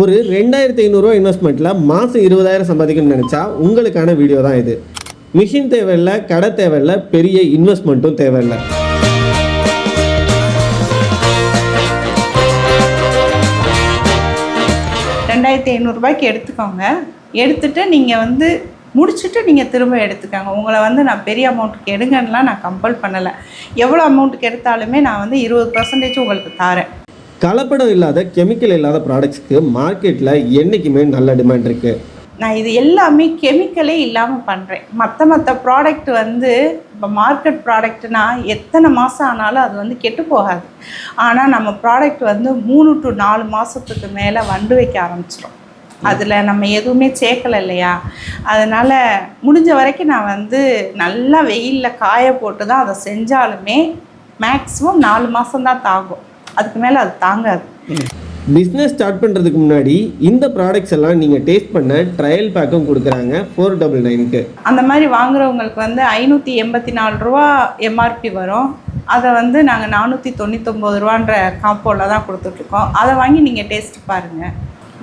ஒரு ரெண்டாயிரத்தி ஐநூறுரூவா இன்வெஸ்ட்மெண்ட்டில் மாதம் இருபதாயிரம் சம்பாதிக்கணும்னு நினச்சா உங்களுக்கான வீடியோ தான் இது. மிஷின் தேவையில்லை கடை தேவையில்லை பெரிய இன்வெஸ்ட்மெண்ட்டும் தேவையில்லை. ரெண்டாயிரத்தி ஐநூறுரூபாய்க்கு எடுத்துக்கோங்க. எடுத்துட்டு நீங்கள் வந்து முடிச்சுட்டு நீங்கள் திரும்ப எடுத்துக்கோங்க. உங்களை வந்து நான் பெரிய அமௌண்ட்டுக்கு எடுங்கன்னெலாம் நான் கம்பல் பண்ணலை. எவ்வளோ அமௌண்ட்டுக்கு எடுத்தாலுமே நான் வந்து இருபது பர்சன்டேஜ் உங்களுக்கு தாரேன் கலப்படம் இல்லாத கெமிக்கல் இல்லாத ப்ராடக்ட்ஸ்க்கு மார்க்கெட்டில் என்றைக்குமே நல்ல டிமாண்ட் இருக்குது நான் இது எல்லாமே கெமிக்கலே இல்லாமல் பண்ணுறேன் மற்ற மற்ற ப்ராடக்ட் வந்து இப்போ மார்க்கெட் ப்ராடக்ட்னா எத்தனை மாதம் ஆனாலும் அது வந்து கெட்டு போகாது. ஆனால் நம்ம ப்ராடக்ட் வந்து மூணு டு நாலு மாதத்துக்கு மேலே வண்டு வைக்க ஆரம்பிச்சிடும் அதில் நம்ம எதுவுமே சேர்க்கல இல்லையா? அதனால் முடிஞ்ச வரைக்கும் நான் வந்து நல்லா வெயிலில் காய போட்டு தான் அதை செஞ்சாலுமே மேக்ஸிமம் நாலு மாதம் தான் தாகும் அதுக்கு மேலே அது தாங்காது. பிஸ்னஸ் ஸ்டார்ட் பண்ணுறதுக்கு முன்னாடி இந்த ப்ராடக்ட்ஸ் எல்லாம் நீங்கள் டேஸ்ட் பண்ண ட்ரையல் பேக்கும் கொடுக்குறாங்க ஃபோர் டபுள் நைனுக்கு அந்த மாதிரி வாங்குறவங்களுக்கு வந்து ஐநூற்றி எண்பத்தி நாலு ரூபா எம்ஆர்பி வரும். அதை வந்து நாங்கள் நானூற்றி தொண்ணூத்தொம்பது ரூபான்ற காம்போவில் தான் கொடுத்துட்ருக்கோம் அதை வாங்கி நீங்கள் டேஸ்ட் பாருங்கள்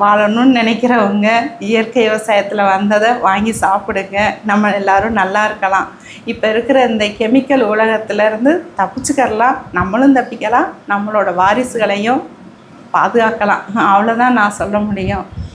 வாழணும்னு நினைக்கிறவங்க இயற்கை விவசாயத்தில் வந்ததை வாங்கி சாப்பிடுங்க. நம்ம எல்லாரும் நல்லா இருக்கலாம். இப்போ இருக்கிற இந்த கெமிக்கல் உலகத்திலேருந்து தப்பிச்சுக்கரலாம் நம்மளும் தப்பிக்கலாம் நம்மளோட வாரிசுகளையும் பாதுகாக்கலாம். அவ்வளோதான் நான் சொல்ல முடியும்.